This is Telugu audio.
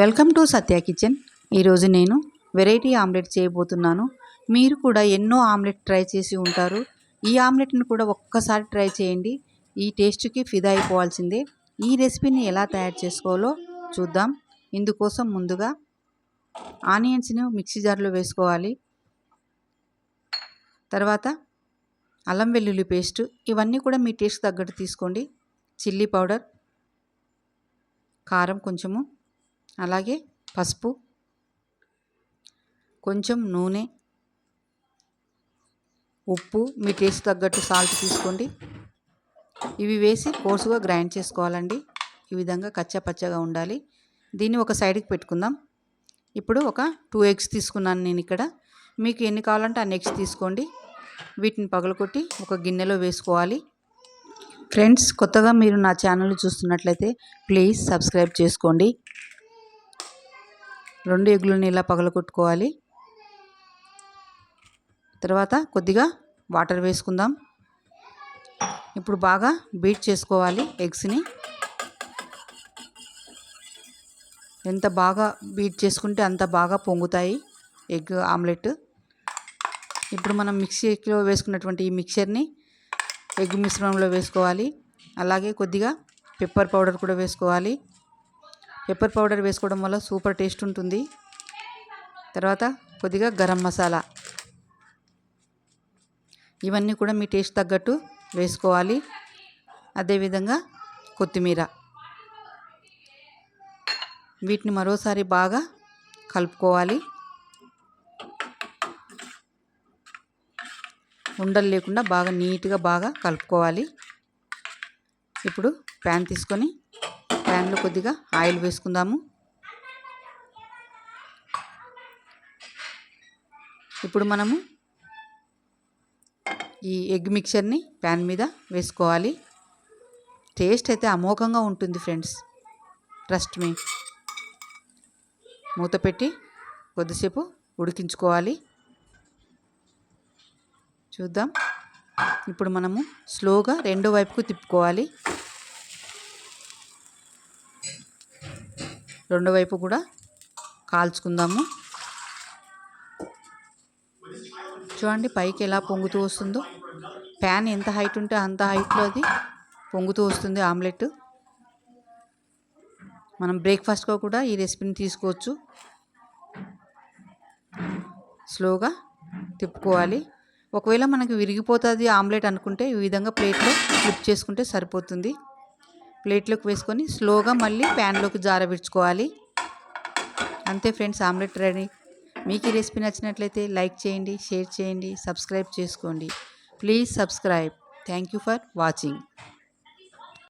Welcome to Satya kitchen. ఈరోజు నేను వెరైటీ ఆమ్లెట్ చేయబోతున్నాను. మీరు కూడా ఎన్నో ఆమ్లెట్ ట్రై చేసి ఉంటారు. ఈ ఆమ్లెట్ను కూడా ఒక్కసారి ట్రై చేయండి. ఈ టేస్ట్కి ఫిదా అయిపోవాల్సిందే. ఈ రెసిపీని ఎలా తయారు చేసుకోవాలో చూద్దాం. ఇందుకోసం ముందుగా ఆనియన్స్ను మిక్సీ జార్లో వేసుకోవాలి. తర్వాత అల్లం వెల్లుల్లి పేస్ట్. ఇవన్నీ కూడా మీ టేస్ట్ తగ్గట్టు తీసుకోండి. చిల్లీ పౌడర్ కారం కొంచెము. అలాగే పసుపు కొంచెం నూనె ఉప్పు మీ టేస్ట్ తగ్గట్టు సాల్ట్ తీసుకోండి. ఇవి వేసి కోర్సుగా గ్రైండ్ చేసుకోవాలండి. ఈ విధంగా కచ్చా పచ్చగా ఉండాలి. దీన్ని ఒక సైడ్కి పెట్టుకుందాం. ఇప్పుడు ఒక టూ ఎగ్స్ తీసుకున్నాను నేను ఇక్కడ. మీకు ఎన్ని కావాలంటే అన్ని ఎగ్స్ తీసుకోండి. వీటిని పగలకొట్టి ఒక గిన్నెలో వేసుకోవాలి. ఫ్రెండ్స్ కొత్తగా మీరు నా ఛానల్ చూస్తున్నట్లయితే ప్లీజ్ సబ్స్క్రైబ్ చేసుకోండి. రెండు ఎగ్గులను ఇలా పగలగొట్టుకోవాలి. తర్వాత కొద్దిగా వాటర్ వేసుకుందాం. ఇప్పుడు బాగా బీట్ చేసుకోవాలి ఎగ్స్ని. ఎంత బాగా బీట్ చేసుకుంటే అంత బాగా పొంగుతాయి ఎగ్ ఆమ్లెట్. ఇప్పుడు మనం మిక్సీలో వేసుకున్నటువంటి ఈ మిక్చర్ని ఎగ్ మిశ్రమంలో వేసుకోవాలి. అలాగే కొద్దిగా పెప్పర్ పౌడర్ కూడా వేసుకోవాలి. పెప్పర్ పౌడర్ వేసుకోవడం వల్ల సూపర్ టేస్ట్ ఉంటుంది. తర్వాత కొద్దిగా గరం మసాలా. ఇవన్నీ కూడా మీ టేస్ట్ తగ్గట్టు వేసుకోవాలి. అదేవిధంగా కొత్తిమీర. వీటిని మరోసారి బాగా కలుపుకోవాలి. ఉండలు లేకుండా బాగా నీట్గా బాగా కలుపుకోవాలి. ఇప్పుడు ప్యాన్ తీసుకొని ప్యాన్లో కొద్దిగా ఆయిల్ వేసుకుందాము. ఇప్పుడు మనము ఈ ఎగ్ మిక్చర్ని ప్యాన్ మీద వేసుకోవాలి. టేస్ట్ అయితే అమోఘంగా ఉంటుంది ఫ్రెండ్స్. ట్రస్ట్ మీ మూత పెట్టి కొద్దిసేపు ఉడికించుకోవాలి. చూద్దాం. ఇప్పుడు మనము స్లోగా రెండో వైపుకు తిప్పుకోవాలి. రెండో వైపు కూడా కాల్చుకుందాము. చూడండి పైకి ఎలా పొంగుతూ వస్తుందో. ప్యాన్ ఎంత హైట్ ఉంటే అంత హైట్లో అది పొంగుతూ వస్తుంది ఆమ్లెట్. మనం బ్రేక్ఫాస్ట్గా కూడా ఈ రెసిపీని తీసుకోవచ్చు. స్లోగా తిప్పుకోవాలి. ఒకవేళ మనకి విరిగిపోతుంది ఆమ్లెట్ అనుకుంటే ఈ విధంగా ప్లేట్లో ఫ్లిప్ చేసుకుంటే సరిపోతుంది. ప్లేట్లోకి వేసుకొని స్లోగా మళ్ళీ ప్యాన్లోకి జారవిడ్చుకోవాలి అంతే ఫ్రెండ్స్ ఆమ్లెట్ రెడీ. మీకు ఈ రెసిపీ నచ్చినట్లయితే లైక్ చేయండి షేర్ చేయండి సబ్స్క్రైబ్ చేసుకోండి. Please subscribe. Thank you for watching.